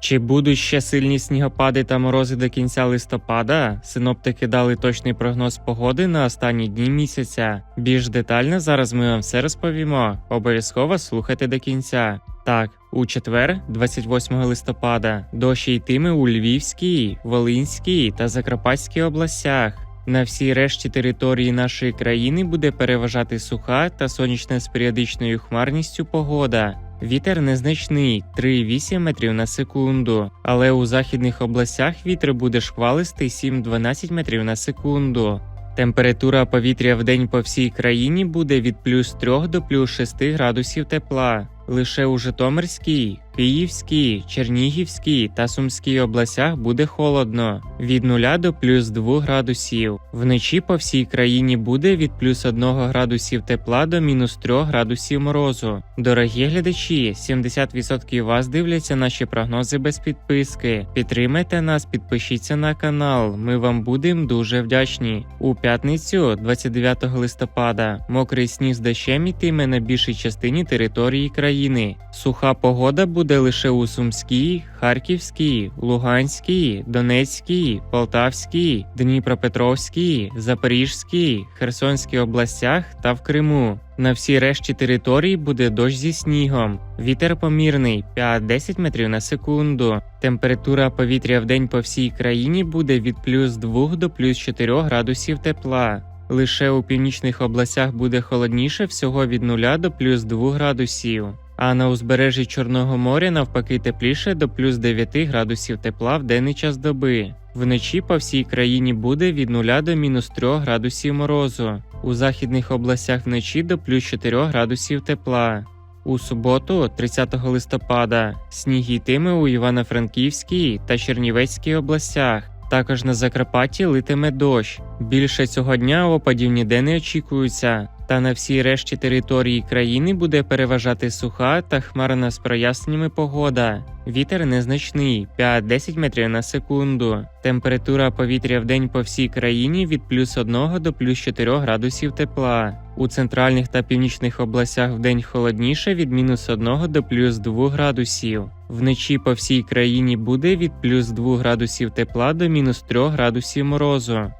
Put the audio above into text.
Чи будуть ще сильні снігопади та морози до кінця листопада? Синоптики дали точний прогноз погоди на останні дні місяця. Більш детально зараз ми вам все розповімо. Обов'язково слухайте до кінця. Так, у четвер, 28 листопада, дощі йтиме у Львівській, Волинській та Закарпатській областях. На всій решті території нашої країни буде переважати суха та сонячна з періодичною хмарністю погода. Вітер незначний 3,8 метрів на секунду, але у західних областях вітер буде шквалистий 7-12 метрів на секунду. Температура повітря в день по всій країні буде від плюс 3 до плюс 6 градусів тепла. Лише у Житомирській, Київській, Чернігівській та Сумській областях буде холодно від 0 до плюс 2 градусів. Вночі по всій країні буде від плюс 1 градусів тепла до мінус 3 градусів морозу. Дорогі глядачі, 70% вас дивляться наші прогнози без підписки. Підтримайте нас, підпишіться на канал. Ми вам будемо дуже вдячні. У п'ятницю, 29 листопада, мокрий сніг з дощем ітиме на більшій частині території країни. Суха погода буде лише у Сумській, Харківській, Луганській, Донецькій, Полтавській, Дніпропетровській, Запорізькій, Херсонській областях та в Криму. На всій решті території буде дощ зі снігом. Вітер помірний 5-10 метрів на секунду. Температура повітря в день по всій країні буде від плюс 2 до плюс 4 градусів тепла. Лише у північних областях буде холодніше всього від 0 до плюс 2 градусів. А на узбережжі Чорного моря навпаки тепліше до плюс 9 градусів тепла в денний час доби. Вночі по всій країні буде від 0 до мінус 3 градусів морозу. У західних областях вночі до плюс 4 градусів тепла. У суботу, 30 листопада, сніг йтиме у Івано-Франківській та Чернівецькій областях. Також на Закарпатті литиме дощ. Більше цього дня опадів ніде не очікується. Та на всій решті території країни буде переважати суха та хмарна з проясненнями погода. Вітер незначний 5-10 метрів на секунду. Температура повітря в день по всій країні від плюс 1 до плюс 4 градусів тепла. У центральних та північних областях в день холодніше від мінус 1 до плюс 2 градусів. Вночі по всій країні буде від плюс 2 градусів тепла до мінус 3 градусів морозу.